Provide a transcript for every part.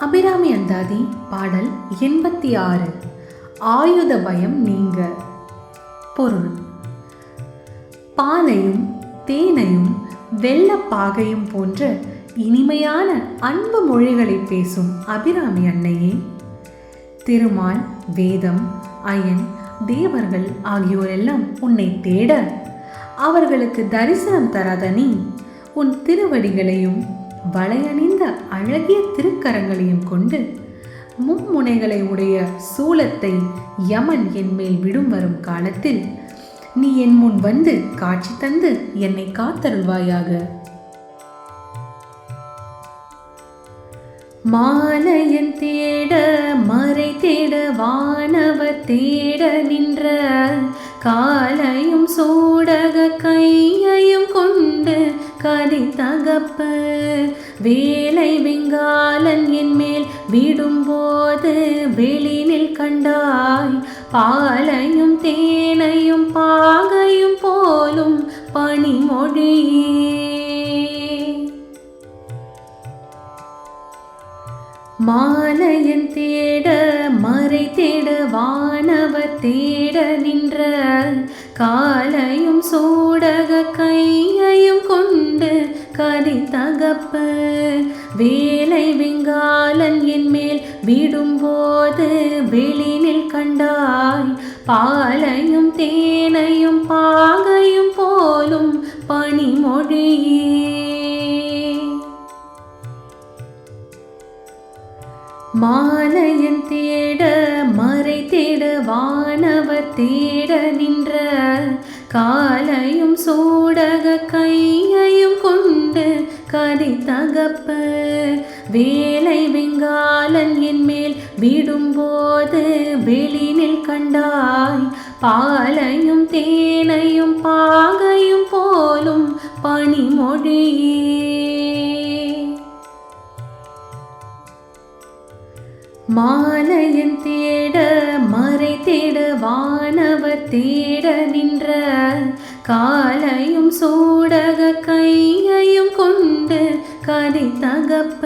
அபிராமி அந்தாதி பாடல் எண்பத்தி ஆறு ஆயுத பயம் நீங்க. பொருள். பாலையும் தேனையும் வெள்ளப்பாகையும் போன்ற இனிமையான அன்பு மொழிகளை பேசும் அபிராமி அன்னையே. திருமால் வேதம் அயன் தேவர்கள் ஆகியோரெல்லாம் உன்னை தேட. அவர்களுக்கு தரிசனம் தராத நீ உன் திருவடிகளையும் வளையணிந்த அழகிய திருக்கரங்களையும் கொண்டு மும்முனைகளை உடைய சூலத்தை யமன் என் மேல் விடும் வரும் காலத்தில் நீ என் முன் வந்து காட்சி தந்து என்னை காத்தருள்வாயாக. மாலையன் தேட மறை தேட வானவர் தேட நின்ற காலையும் சூடக கதி தகப்ப வேலை வெங்காலன் என்மேல் விடும்போது வெளியில் கண்டாய். பாலையும் தேனையும் பாகையும் போலும் பனிமொழியே மாலையன் தேட மறை தேட வானவ தேட நின்ற காலையும் சூடக கையையும் கொண்டு கதி தகப்ப வேலை வெங்காலன் என் மேல் விடும்போது வெளினில் கண்டாய். பாலையும் தேனையும் பாகையும் போலும் பனிமொழியே. மாலையன் தேட மறை தேட வானவர் தேட நின்ற காலையும் சூடக கதை தகப்ப. வேலை வெங்காலன் என் மேல் விடும்போது வெளினில் கண்டாய். பாலையும் தேனையும் பாகையும் போலும் பனிமொழியே. மாலையன் தேட மறை தேட வானவர் தேட நின்ற காலையும் சூடக கையையும் கொண்டு கதை தகப்ப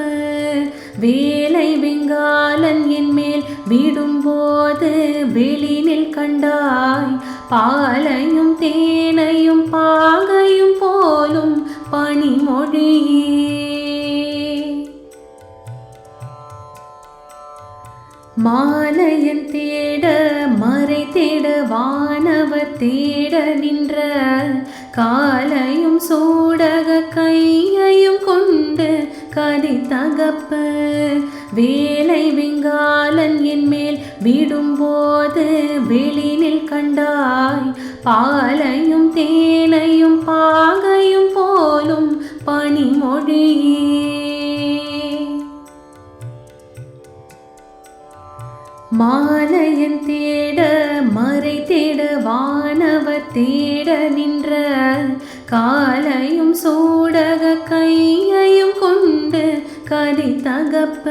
வேலை வெங்காலன் என் மேல் விடும்போது வெளியில் கண்டாய். பாலையும் தேனையும் பாகையும் போலும் பனிமொழியே மாலையன் தே தேட நின்ற காலையும் சூடக கையையும் கொண்டு கதை தகப்ப. வேலை வெங்காலன் என் மேல் விடும்போது வெளியில் கண்டாய். பாலையும் தேனையும் பாகையும் போலும் பனிமொழியே மாலையன் தேட நின்ற காலையும் சூடக கையையும் கொண்டு கதி தகப்ப.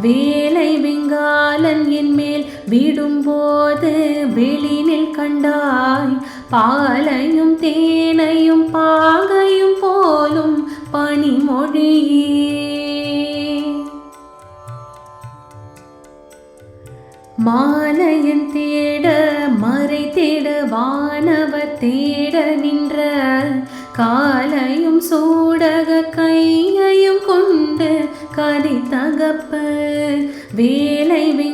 வேலை வெங்காலன் என் மேல் விடும்போது வெளினில் கண்டாய். பாலையும் தேனையும் பா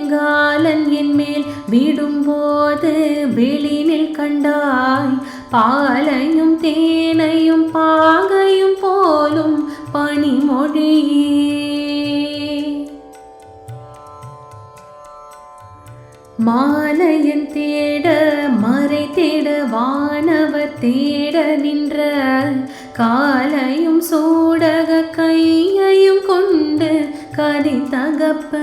வேலை என்மேல் விடும்போது வெளினில் கண்டாய். பாலையும் தேனையும் பாகையும் போலும் பனிமொழியே. மாலையன் தேட மறை தேட வானவர் தேட நின்ற காலையும் சூடக கையையும் கொண்டு கதி தகப்ப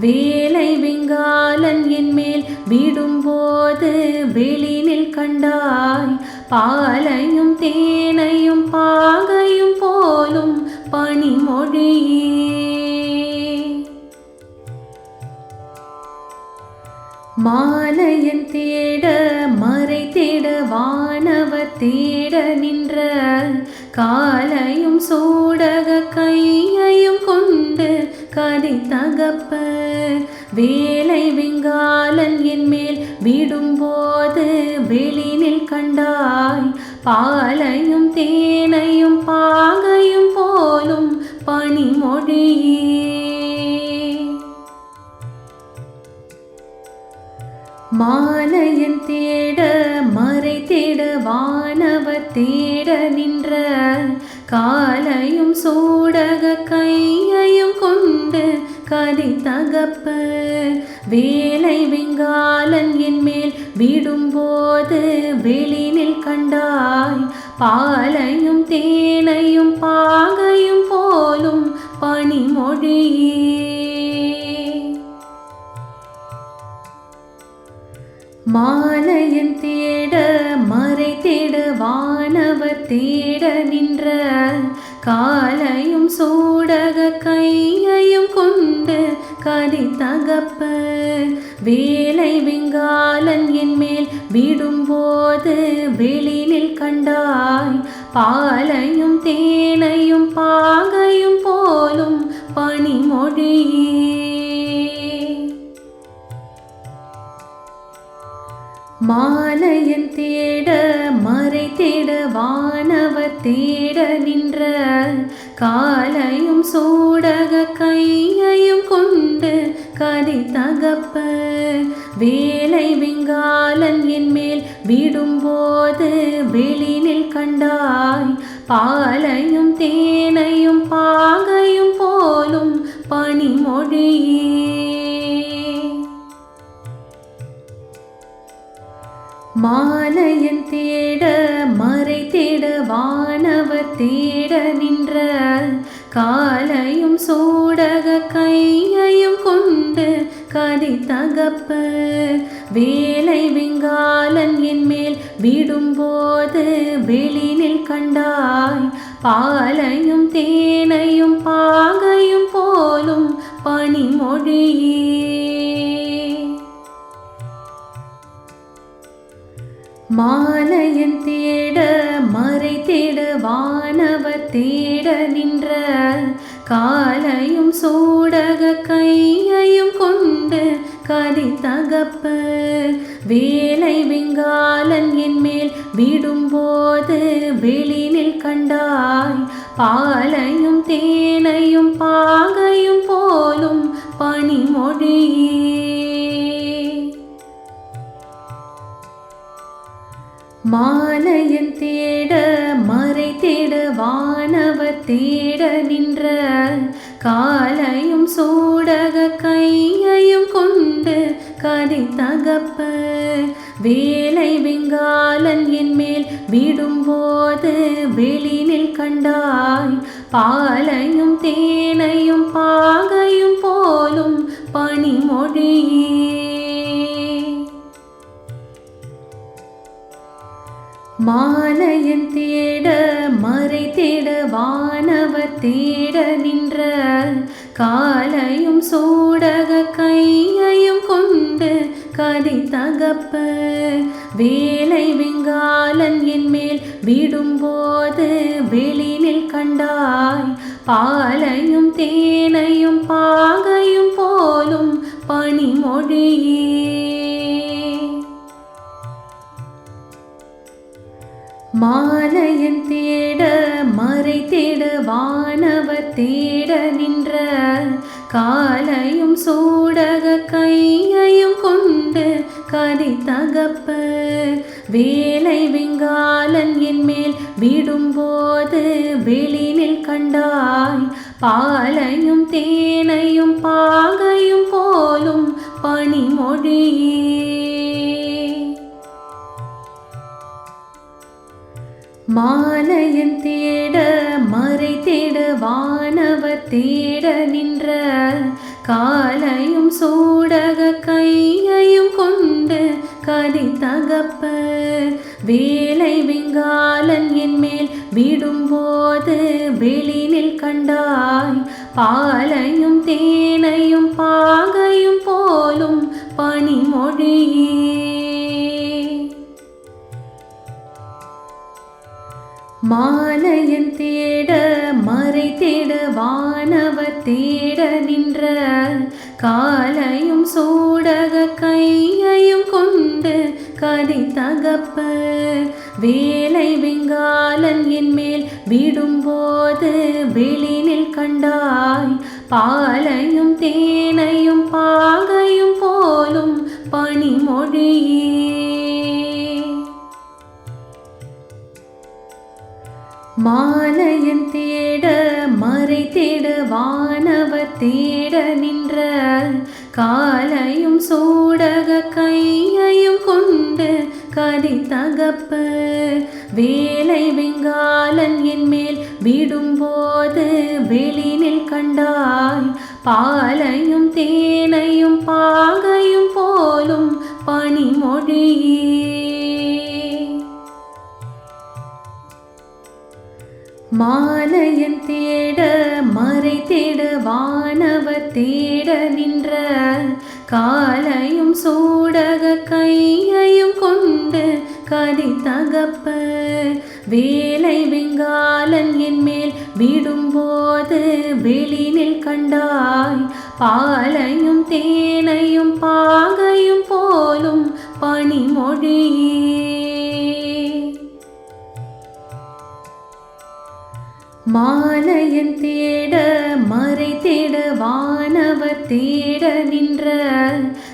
வேலை வெங்காலன் என்மேல் விடும்போது வெளியில் கண்டாய். பாலையும் தேனையும் பாகையும் போலும் பனிமொழியே. மாலையன் தேட மறை தேட வானவர் தேட நின்ற. காலையும் சூடக கையையும் கொண்டு கதை தகப்ப வேலை வெங்காலன் என் மேல் விடும்போது வெளினில் கண்டாய். பாலையும் தேனையும் பாகையும் போலும் பனிமொழியே மாலையன் தேட மறை தேட வானவர் தேட நின்ற காலையும் சூடக கதி தகப்ப. வேலை வெங்காலன் என் மேல் விடும்போது வெளினில் கண்டாய். பாலையும் தேனையும் பாகையும் போலும் பனிமொழியே மாலையன் தேட மறை தேட வானவர் தேட நின்ற. காலையும் சூடக கை கொண்டு தகப்ப. வேலை வெங்காலன் என் மேல் விடும்போது வெளியில் கண்டாய். பாலையும் தேனையும் பாகையும் போலும் பனிமொழியே. மாலையன் தேட மறை தேட வானவர் தேட நின்ற. காலையும் சூடக கண்டாய். பாலையும் தேனையும் பாகையும் போலும் பனிமொழியே மாலையன் தேட மறை தேட வானவர் தேட நின்ற காலையும் சூடக கையையும் கொண்டு கதை தகப்ப. வேலை வெங்காலன் என் மேல் விடும்போது வெளினில் கண்டாய். பாலையும் தேனையும் பாகையும் போலும் பனிமொழியே. மாலையன் தேட மறை தேட வானவர் தேட நின்ற காலையும் சூடக கையையும் கொண்டு கதி தகப்ப வேலை வெங்காலன் என்மேல் விடும்போது வெளினில் கண்டாய். பாலையும் தேனையும் பாகையும் போலும் பனிமொழியே மாலையன் தேட மறை தேட வானவர் தேட நின்ற காலையும் சூடக கையையும் கொண்டு கதை தகப்ப வேலை வெங்காலன் என் மேல் விடும்போது வெளியில் கண்டாய். பாலையும் தேனையும் பாகையும் போலும் பனிமொழியே மாலையன் தேட மறை தேட வானவர் தேட நின்ற. காலையும் சூட கதி தகப்ப வேலை வெங்காலன் என்மேல் விடும்போது வெளியில் கண்டாய். பாலையும் தேனையும் பாகையும் போலும் பனிமொழியே. மாலையன் தேட மறை தேட வானவர் தேட நின்ற காலையும் சூடக கையையும் கொண்டு கதி தகப்ப. வேலை வெங்காலன் என் மேல் விடும்போது வெளியில் கண்டாய். பாலையும் தேனையும் பாகையும் போலும் பனிமொழியே மாலையன் தேட வானவர் தேட நின்ற காலையும் சூடக கையையும் கொண்டு கதி தகப்ப. வேலை வெங்காலன் என் மேல் விடும்போது வெளினில் கண்டாய். பாலையும் தேனையும் பாகையும் போலும் பனிமொழியே. மாலையன் தேட மறை தேட வானவர் தேட நின்ற காலையும் சூடக கையையும் கொண்டு கதை தகப்ப வேலை வெங்காலன் என் மேல் விடும்போது வெளியில் கண்டாய். பாலையும் தேனையும் பாகையும் போலும் பனிமொழியே. மாலையன் தேட மறை தேட வானவர் தேட நின்ற காலையும் சூடக கையையும் கொண்டு கதி தகப்பு. வேலை வெங்காலன் என் மேல் விடும்போது வெளினில் கண்டாய். பாலையும் தேனையும் பாகையும் போலும் பனிமொழியே. மாலையன் தேட மறை தேட வானவ தேட நின்ற காலையும் சூடக கையையும் கொண்டு கதி தகப்ப. வேலை வெங்காலன் என் மேல் விடும்போது வெளினில் கண்டாய். பாலையும் தேனையும் பாகையும் போலும் பனிமொழியே மாலையன் தேட மறை தேட வானவர் தேட நின்ற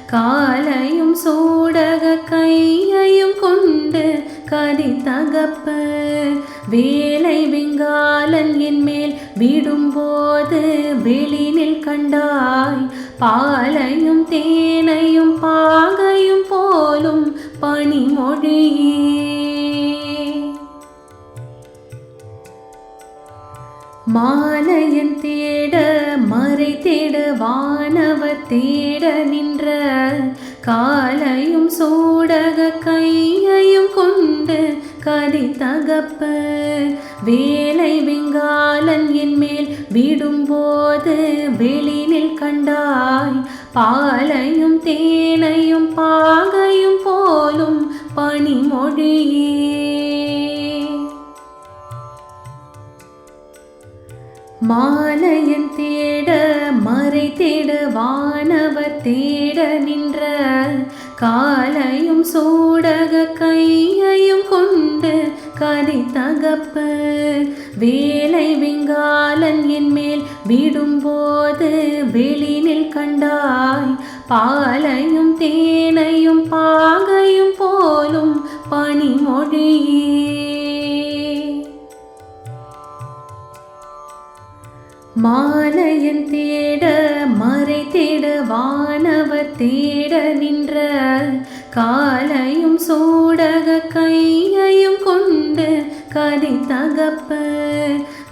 காலையும் சூடக கையையும் கொண்டு கதி தகப்ப. வேலை வெங்காலன் என் மேல் விடும்போது வெளினில் கண்டாய். பாலையும் தேனையும் பாகையும் போலும் பனிமொழியே மாலையன் தேட மறை தேட வானவர் தேட நின்ற காலையும் சூடக கையையும் கொண்டு கதி தகப்ப. வேலை வெங்காலன் என் மேல் விடும்போது வெளியில் கண்டாய். பாலையும் தேனையும் பாகையும் போலும் பனிமொழியே. மாலையன் தேட மறை தேட வானவர் தேட நின்ற காலையும் சூடக கையையும் கொண்டு கதை தகப்ப. வேலை வெங்காலன் என் மேல் விடும்போது வெளினில் கண்டாய் பாலையும் தேட சூடக கையையும் கொண்டு கதை தகப்ப.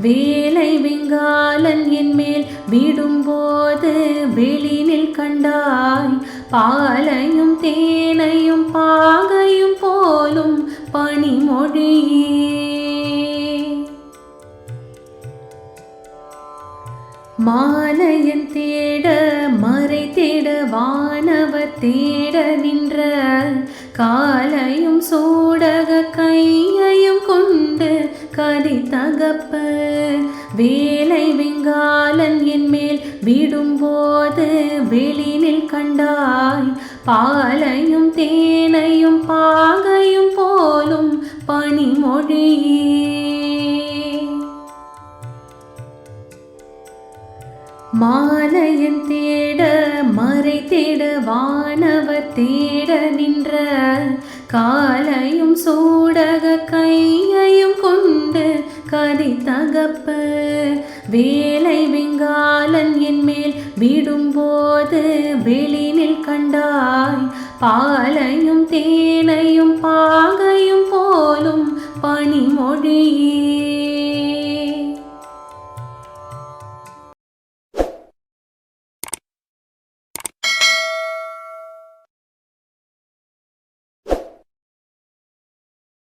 வேலை வெங்காலன் என் மேல் விடும்போது வெளியில் கண்டாய். பாலையும் தேனையும் பாகையும் போலும் பனிமொழியே. மாலையன் தேட மறை தேட வானவ தேட நின்ற காலையும் சூடக கையையும் கொண்டு கதி தகப்ப. வேலை வெங்காலன் என் மேல் விடும்போது வெளியில் கண்டாய். பாலையும் தேனையும் பாகையும் போலும் பனிமொழியே மாலையன் தேட மறை தேட வானவர் தேட நின்ற காலையும் சூடக கையையும் கொண்டு கதி தகப்ப. வேலை வெங்காலன் என் மேல் விடும்போது வெளியில் கண்டாய். பாலையும் தேனையும் பாகையும் போலும் பனிமொழியே.